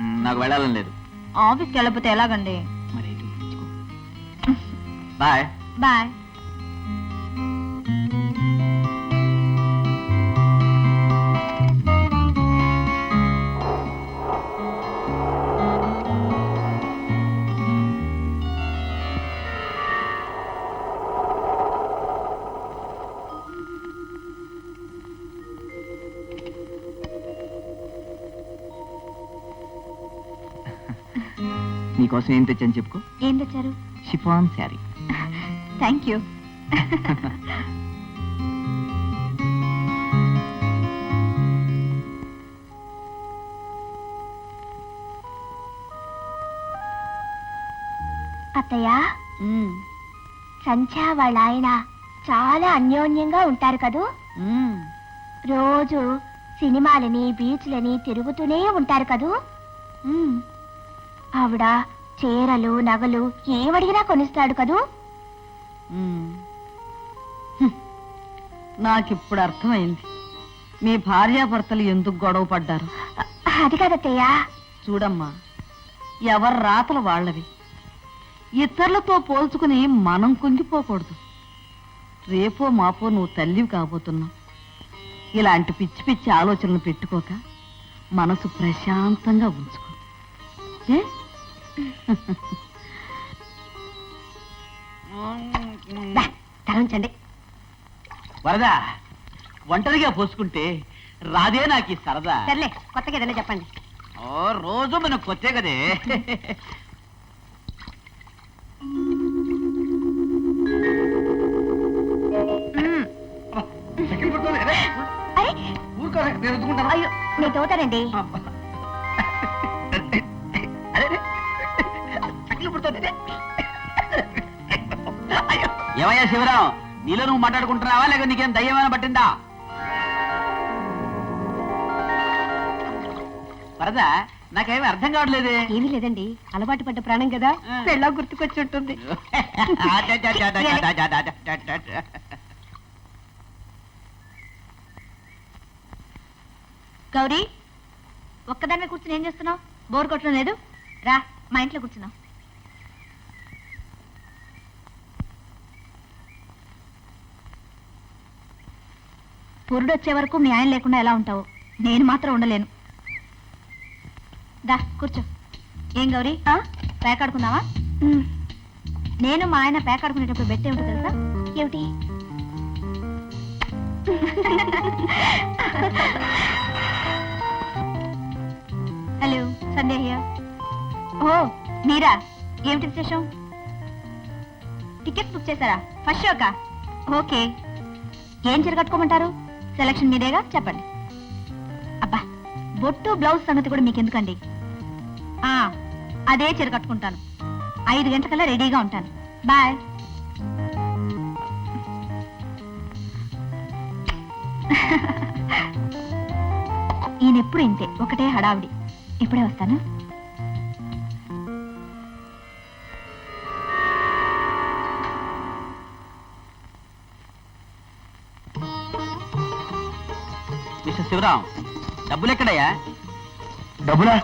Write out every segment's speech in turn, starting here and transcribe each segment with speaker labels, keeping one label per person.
Speaker 1: నాకు వెళ్ళాలని లేదు.
Speaker 2: ఆఫీస్కి వెళ్ళకపోతే ఎలాగండి.
Speaker 1: బాయ్.
Speaker 2: బాయ్.
Speaker 1: నీకోసం ఏం తెచ్చాను చెప్పుకో.
Speaker 2: ఏం తెచ్చారు?
Speaker 1: షిఫాన్ శారీ.
Speaker 2: థ్యాంక్ యూ
Speaker 3: అత్తయ్య సంధ్య వాళ్ళ ఆయన చాలా అన్యోన్యంగా ఉంటారు కదూ? రోజు సినిమాలని బీచ్లని తిరుగుతూనే ఉంటారు కదూ? ఆవిడ చీరలు నగలు ఏమడిగినా కొనిస్తాడు కదూ?
Speaker 2: నాకిప్పుడు అర్థమైంది. మీ భార్యాభర్తలు ఎందుకు గొడవ పడ్డారు?
Speaker 3: అది కాదత్తయ్య.
Speaker 2: చూడమ్మా ఎవరి రాతలు వాళ్ళవి. ఇతరులతో పోల్చుకుని మనం కుంగిపోకూడదు. రేపో మాపో నువ్వు తల్లివి కాబోతున్నావు. ఇలాంటి పిచ్చి పిచ్చి ఆలోచనలు పెట్టుకోక మనసు ప్రశాంతంగా ఉంచుకో. ఏ? దా, తలంచండి.
Speaker 1: వరదా ఒంటరిగా పోసుకుంటే రాదే నాకు ఈ సరదా.
Speaker 2: సర్లే కొత్తగా ఏదైనా చెప్పండి.
Speaker 1: ఓ రోజు మనం కొత్తే కదే.
Speaker 3: అరే అయ్యో నేను తోతానండి
Speaker 1: ఏమయ్యా శివరాం? నీలో నువ్వు మాట్లాడుకుంటున్నావా? లేక నీకేం దయ్యమైన పట్టిందా? వరదా నాకేమీ అర్థం కావట్లేదే.
Speaker 2: ఏమీ లేదండి. అలవాటు పడ్డ ప్రాణం కదా. పెళ్ళా గుర్తుకొచ్చి ఉంటుంది
Speaker 3: గౌరీ ఒక్కదాన్ని కూర్చుని ఏం చేస్తున్నావు? బోర్ కొట్టడం లేదు. రా మా ఇంట్లో కూర్చున్నావు పురుడు వచ్చే వరకు మీ ఆయన లేకుండా ఎలా ఉంటావు? నేను మాత్రం ఉండలేను. దా కూర్చో. ఏం గౌరీ? పేకాడుకుందావా నేను మా ఆయన పేకాడుకునేటప్పుడు బెట్టే ఉంటుంది తెలుసా? ఏమిటి? హలో హియర్ ఓ మీరా? ఏమిటి విశేషం? టికెట్స్ బుక్ చేశారా? ఫస్ట్ షోకా? ఓకే. ఏం చీర కట్టుకోమంటారు? సెలక్షన్ మీదేగా? చెప్పండి. అబ్బా బొట్టు బ్లౌజ్ సంగతి కూడా మీకు ఎందుకండి ఆ, అదే చీర కట్టుకుంటాను. ఐదు గంటలకల్లా రెడీగా ఉంటాను. బాయ్. ఈయనెప్పుడు ఇంతే ఒకటే హడావిడి. ఇప్పుడే వస్తాను.
Speaker 1: శివరాం డబ్బులు ఎక్కడయ్యా?
Speaker 4: డబ్బులా?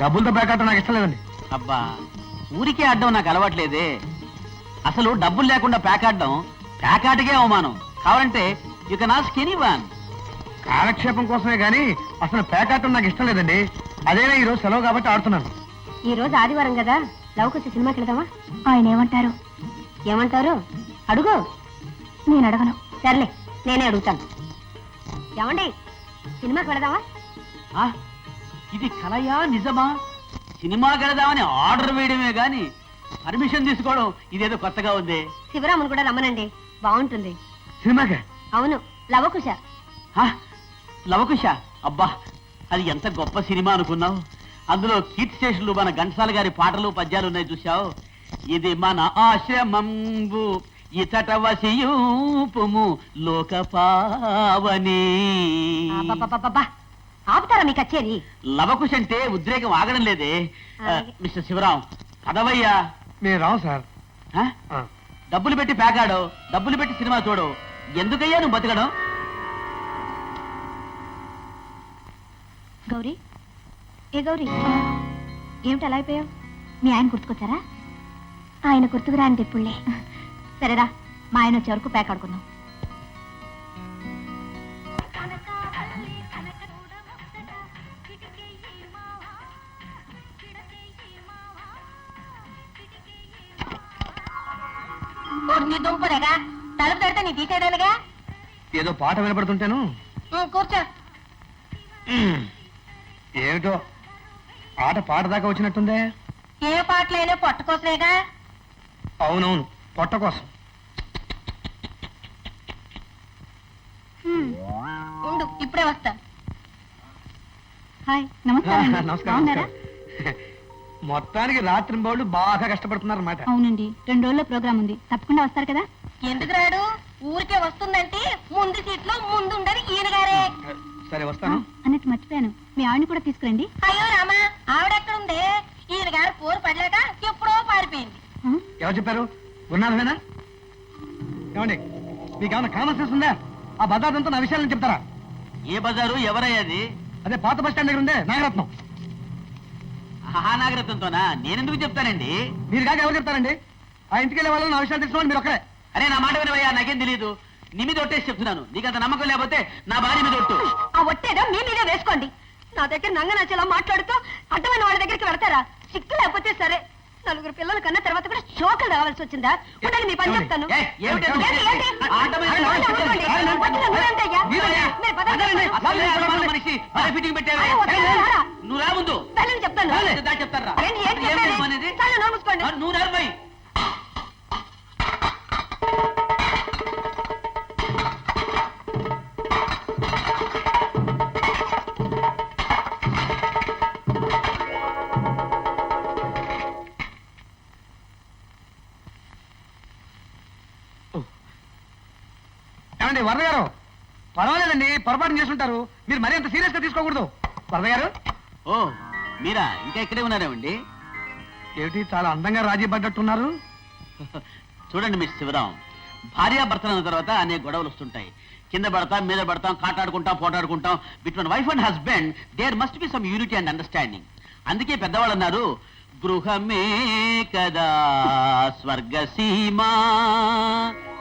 Speaker 4: డబ్బులతో పేకాట నాకు ఇష్టం లేదండి.
Speaker 1: అబ్బా ఊరికే ఆడడం నాకు అలవాట్లేదే. అసలు డబ్బులు లేకుండా పేకాడడం పేకాటకే అవమానం. కావాలంటే యు కెన్ ఆస్క్ ఎనీవన్
Speaker 4: కాలక్షేపం కోసమే గానీ అసలు పేకాటం నాకు ఇష్టం లేదండి. అదేనా ఈ రోజు సెలవు కాబట్టి ఆడుతున్నాను.
Speaker 2: ఈ రోజు ఆదివారం కదా? లవకొచ్చి సినిమాకి వెళదామా?
Speaker 3: ఆయన ఏమంటారు?
Speaker 2: ఏమంటారు? అడుగు.
Speaker 3: నేను అడగను.
Speaker 2: సర్లే నేనే అడుగుతాను. ఏమండి? సినిమాకి వెళదామా?
Speaker 1: ఆ, ఇది కలయా నిజమా? సినిమా కడదామని ఆర్డర్ వేయడమే గాని పర్మిషన్ తీసుకోవడం ఇదేదో కొత్తగా ఉంది.
Speaker 2: శివరామును కూడా రమ్మనండి. బాగుంటుంది.
Speaker 4: సినిమాకే?
Speaker 2: అవును లవకుశ.
Speaker 1: లవకుశ? అబ్బా అది ఎంత గొప్ప సినిమా అనుకున్నావు? అందులో కీర్తి స్టేషన్లు మన ఘంటసాల గారి పాటలు పద్యాలు ఉన్నాయి చూసావు ఇది మన ఆశ్రమంబు. ఇతట వసియూపుము లోక పావని.
Speaker 2: ఆపుతారా మీ కచ్చేరి
Speaker 1: లవకుశ అంటే ఉద్రేకం ఆగడం లేదే. మిస్టర్ శివరాం పదవయ్యా.
Speaker 4: మేము రావు సార్.
Speaker 1: ఆ? డబ్బులు పెట్టి పేకాడు డబ్బులు పెట్టి సినిమా చూడు ఎందుకయ్యా నువ్వు బతకడం?
Speaker 3: గౌరీ ఏ గౌరీ? ఏమిటి అలా అయిపోయావు? మీ ఆయన గుర్తుకొచ్చారా? ఆయన గుర్తుకురా అంటే ఇప్పుడులే సరేరా మా ఆయన వచ్చే వరకు ప్యాక్ ఆడుకుందాం. తలుపు తడితే నీ
Speaker 4: ఏదో పాట వినపడుతుంటాను.
Speaker 3: కూర్చో.
Speaker 4: ఏమిటో? ఆట పాట దాకా వచ్చినట్టుందే.
Speaker 3: ఏ పాటలైనా పట్టుకోసలేగా
Speaker 4: అవునవును. పొట్ట కోసం.
Speaker 3: ఉండు ఇప్పుడే వస్తా. హాయ్
Speaker 4: నమస్కారం నమస్కారం మొత్తానికి రాత్రి బౌళ్ళు బాగా కష్టపడుతున్నారన్నమాట.
Speaker 3: అవునండి రెండు రోజుల్లో ప్రోగ్రామ్ ఉంది. తప్పకుండా వస్తారు కదా? ఎందుకు రాడు? ఊరికే వస్తుందంటే ముందు సీట్లో ముందు ఉండదు ఈయన గారే.
Speaker 4: సరే వస్తాను.
Speaker 3: అన్నట్టు మర్చిపోయాను. మీ ఆవిడని కూడా తీసుకురండి. అయ్యో రామా ఆవిడ ఎక్కడ ఉంది ఈయన గారు పోరు పడలేక ఎప్పుడో పారిపోయింది.
Speaker 4: ఎవరు చెప్పారు? ఉన్నాను ఏమండి మీకు ఏమైనా కామన్ సెన్స్ ఉందా? ఆ భద్రాదంతా నా విషయాలను చెప్తారా?
Speaker 1: ఏ బజారు? ఎవరయ్యాది
Speaker 4: అదే? పాత బస్ స్టాండ్ దగ్గర ఉందే నాగరత్నం.
Speaker 1: ఆ నాగరత్నంతోనా నేనెందుకు చెప్తానండి?
Speaker 4: మీరు కాక ఎవరు చెప్తారండి? ఆ ఇంటికి వెళ్ళే వాళ్ళు నా విషయాలు తెలుసుకోండి మీరు ఒక్కరే.
Speaker 1: అరే నా మాట వినవయ్యా నాకేం తెలియదు నీ మీద ఒట్టేసి చెప్తున్నాను. నీకంత నమ్మకం లేకపోతే నా భార్య మీద ఒట్టు.
Speaker 3: ఆ ఒట్టేదో మీ మీదే వేసుకోండి. నా దగ్గర నంగ నచ్చేలా మాట్లాడుతూ అడ్డమైన వాళ్ళ దగ్గరికి వెళ్తారా? సిక్కు లేకపోతే సరే. నలుగురు పిల్లల కన్నా తర్వాత కూడా షోకులు రావాల్సి వచ్చిందా? ఉండండి మీ పని చెప్తాను.
Speaker 1: ఏయ్, ఏమిటి అది?
Speaker 3: ఏంటి,
Speaker 4: ఏమండి వరద గారు? పర్వాలేదండి పొరపాటు చేస్తుంటారు మీరు మరీ అంత సీరియస్గా తీసుకోకూడదు. వరద గారు?
Speaker 1: ఓ మీరా? ఇంకా ఇక్కడే ఉన్నారేమండి?
Speaker 4: ఏమిటి చాలా అందంగా రాజీ పడ్డట్టున్నారు?
Speaker 1: చూడండి మిస్ శివరాం. భార్యాభర్తలు అన్న తర్వాత అనేక గొడవలు వస్తుంటాయి. కింద పడతాం మీద పడతాం కాటాడుకుంటాం పోటాడుకుంటాం. Between wife and husband there must be some unity and understanding అందుకే పెద్దవాళ్ళు అన్నారు గృహమే కదా స్వర్గసీమా.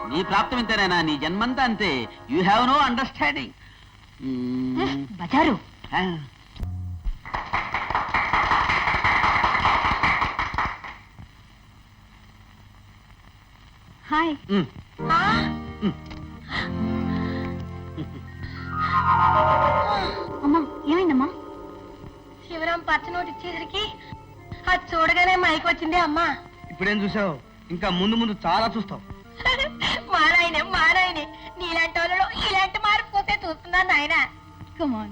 Speaker 1: నీ ప్రాప్తం ఇంతేనా నీ జన్మంతా అంతే. యూ హ్యావ్ నో అండర్స్టాండింగ్
Speaker 3: బజారు. హాయ్.
Speaker 4: ఉమ్.
Speaker 3: అమ్మా ఏమైందమ్మా? శివరాం పచ్చ నోటు ఇచ్చేసరికి అది చూడగానే మైకి వచ్చింది అమ్మా.
Speaker 4: ఇప్పుడేం చూసావు? ఇంకా ముందు ముందు చాలా చూస్తావు.
Speaker 3: మారాయనే మారాయనే. నీలాంటి వాళ్ళలో ఇలాంటి మార్పు పోతే చూస్తున్నా నాయన. కమాన్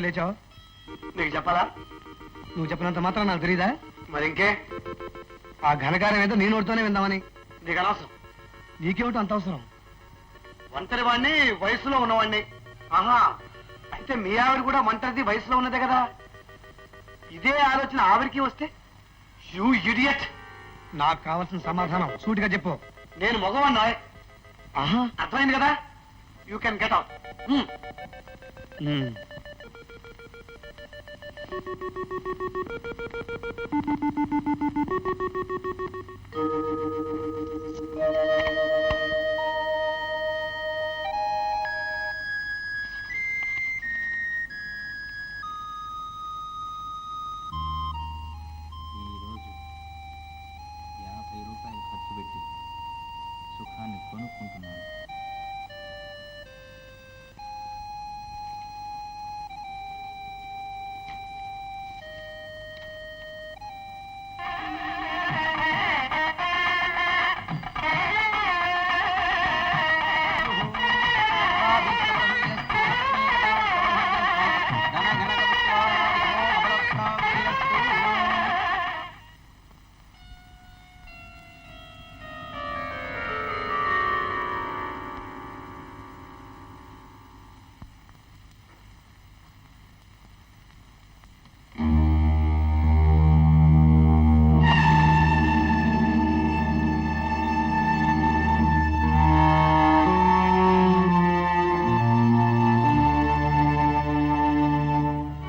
Speaker 4: ఎక్కడికో లేచావు? నీకు చెప్పాలా? నువ్వు చెప్పినంత మాత్రం నాకు తెలీదా? మరి ఇంకే ఆ ఘనకార్యం ఏదో నీ నోటితోనే విందామని. నీకు అనవసరం. నీకేమిటో అంత అవసరం? ఒంటరి వాడిని వయసులో ఉన్నవాడిని ఆహా అయితే మీ ఆవిడ కూడా ఒంటరిది వయసులో ఉన్నదే కదా? ఇదే ఆలోచన ఆవిడికి వస్తే? You idiot! నాకు కావాల్సిన సమాధానం సూటిగా చెప్పు. నేను మగవాడినా ఆహా. అర్థమైంది కదా? You can get out